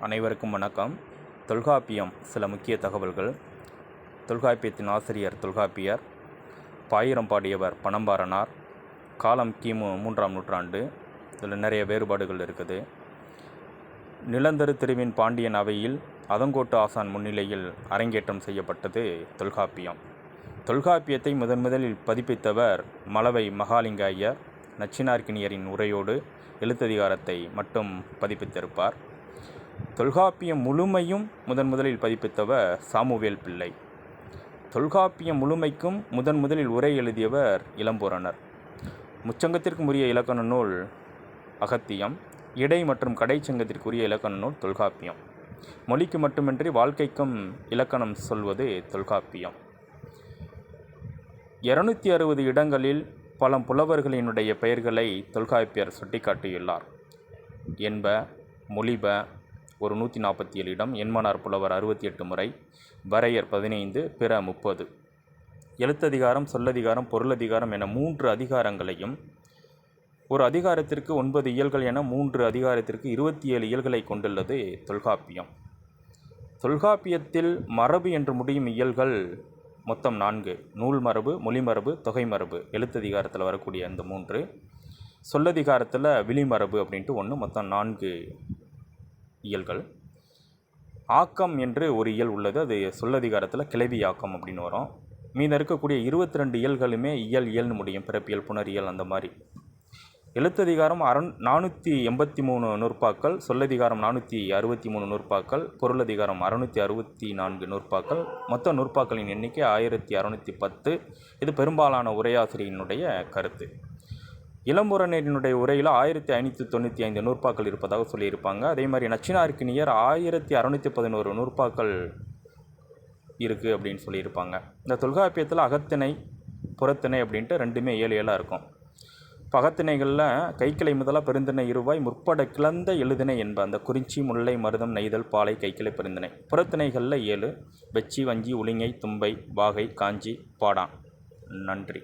அனைவருக்கும் வணக்கம். தொல்காப்பியம் சில முக்கிய தகவல்கள். தொல்காப்பியத்தின் ஆசிரியர் தொல்காப்பியர் பாயிரம் பாடியவர் பணம்பாரனார் காலம் கிமு மூன்றாம் நூற்றாண்டு. இதில் நிறைய வேறுபாடுகள் இருக்குது. நிலந்தரு திருவின் பாண்டியன் அவையில் அதங்கோட்டு ஆசான் முன்னிலையில் அரங்கேற்றம் செய்யப்பட்டது தொல்காப்பியம். தொல்காப்பியத்தை முதன் முதலில் பதிப்பித்தவர் மலவை மகாலிங்க ஐயர். நச்சினார்கிணியரின் உரையோடு எழுத்ததிகாரத்தை மட்டும் பதிப்பித்திருப்பார். தொல்காப்பியம் முழுமையும் முதன் முதலில் பதிப்பித்தவர் சாமுவேல் பிள்ளை. தொல்காப்பியம் முழுமைக்கும் முதன் முதலில் உரை எழுதியவர் இளம்பூரணர் முச்சங்கத்திற்குரிய இலக்கண நூல் அகத்தியம் இடை மற்றும் கடைச்சங்கத்திற்குரிய இலக்கண நூல் தொல்காப்பியம். மொழிக்கு மட்டுமின்றி வாழ்க்கைக்கும் இலக்கணம் சொல்வது தொல்காப்பியம். இருநூத்தி அறுபது இடங்களில் பல புலவர்களினுடைய பெயர்களை தொல்காப்பியர் சுட்டிக்காட்டியுள்ளார். என்ப மொழிப ஒரு நூற்றி நாற்பத்தி ஏழு இடம் என்மனார் புலவர் அறுபத்தி எட்டு முறை வரையர் பதினைந்து பிற முப்பது. எழுத்ததிகாரம் சொல்லதிகாரம் பொருளதிகாரம் என மூன்று அதிகாரங்களையும் ஒரு அதிகாரத்திற்கு ஒன்பது இயல்கள் என மூன்று அதிகாரத்திற்கு இருபத்தி ஏழு இயல்களை கொண்டுள்ளது தொல்காப்பியம். தொல்காப்பியத்தில் மரபு என்று முடியும் இயல்கள் மொத்தம் நான்கு. நூல் மரபு மொழிமரபு தொகை மரபு. எழுத்ததிகாரத்தில் வரக்கூடிய அந்த மூன்று. சொல்லதிகாரத்தில் விழிமரபு அப்படின்ட்டு ஒன்று மொத்தம் நான்கு இயல்கள். ஆக்கம் என்று ஒரு இயல் உள்ளது. அது சொல்லதிகாரத்தில் கிளவி ஆக்கம் அப்படின்னு வரும். மீதம் இருக்கக்கூடிய இருபத்தி ரெண்டு இயல்களுமே இயல் இயல்னு முடியும். பிறப்பியல் புணரியல் அந்த மாதிரி. எழுத்ததிகாரம் அரண் நானூற்றி எண்பத்தி மூணு நூற்பாக்கள் சொல்லதிகாரம் நானூற்றி அறுபத்தி மூணு நூற்பாக்கள் பொருளதிகாரம் அறுநூற்றி அறுபத்தி நான்கு நூற்பாக்கள். மொத்த நூற்பாக்களின் எண்ணிக்கை ஆயிரத்தி அறநூற்றி பத்து. இது பெரும்பாலான உரையாசிரியனுடைய கருத்து. இளம்புறநேரினுடைய உரையில் ஆயிரத்தி ஐநூற்றி தொண்ணூற்றி ஐந்து நூற்பாக்கள் இருப்பதாக சொல்லியிருப்பாங்க. அதே மாதிரி நச்சினார்க்கினியர் ஆயிரத்தி அறநூற்றி பதினோரு நூற்பாக்கள் இருக்குது அப்படின்னு சொல்லியிருப்பாங்க. இந்த தொல்காப்பியத்தில் அகத்திணை புறத்திணை அப்படின்ட்டு ரெண்டுமே ஏழு ஏழாக இருக்கும். பகத்திணைகளில் கைக்கிளை முதலாக பெருந்திணை இருவாய் முற்பட கிளந்த எழுதினை என்ப அந்த குறிஞ்சி முல்லை மருதம் நெய்தல் பாலை கைக்கிளை பெருந்திணை. புறத்திணைகளில் ஏழு வெச்சி வஞ்சி உளிங்கை தும்பை வாகை காஞ்சி பாடான் நன்றி.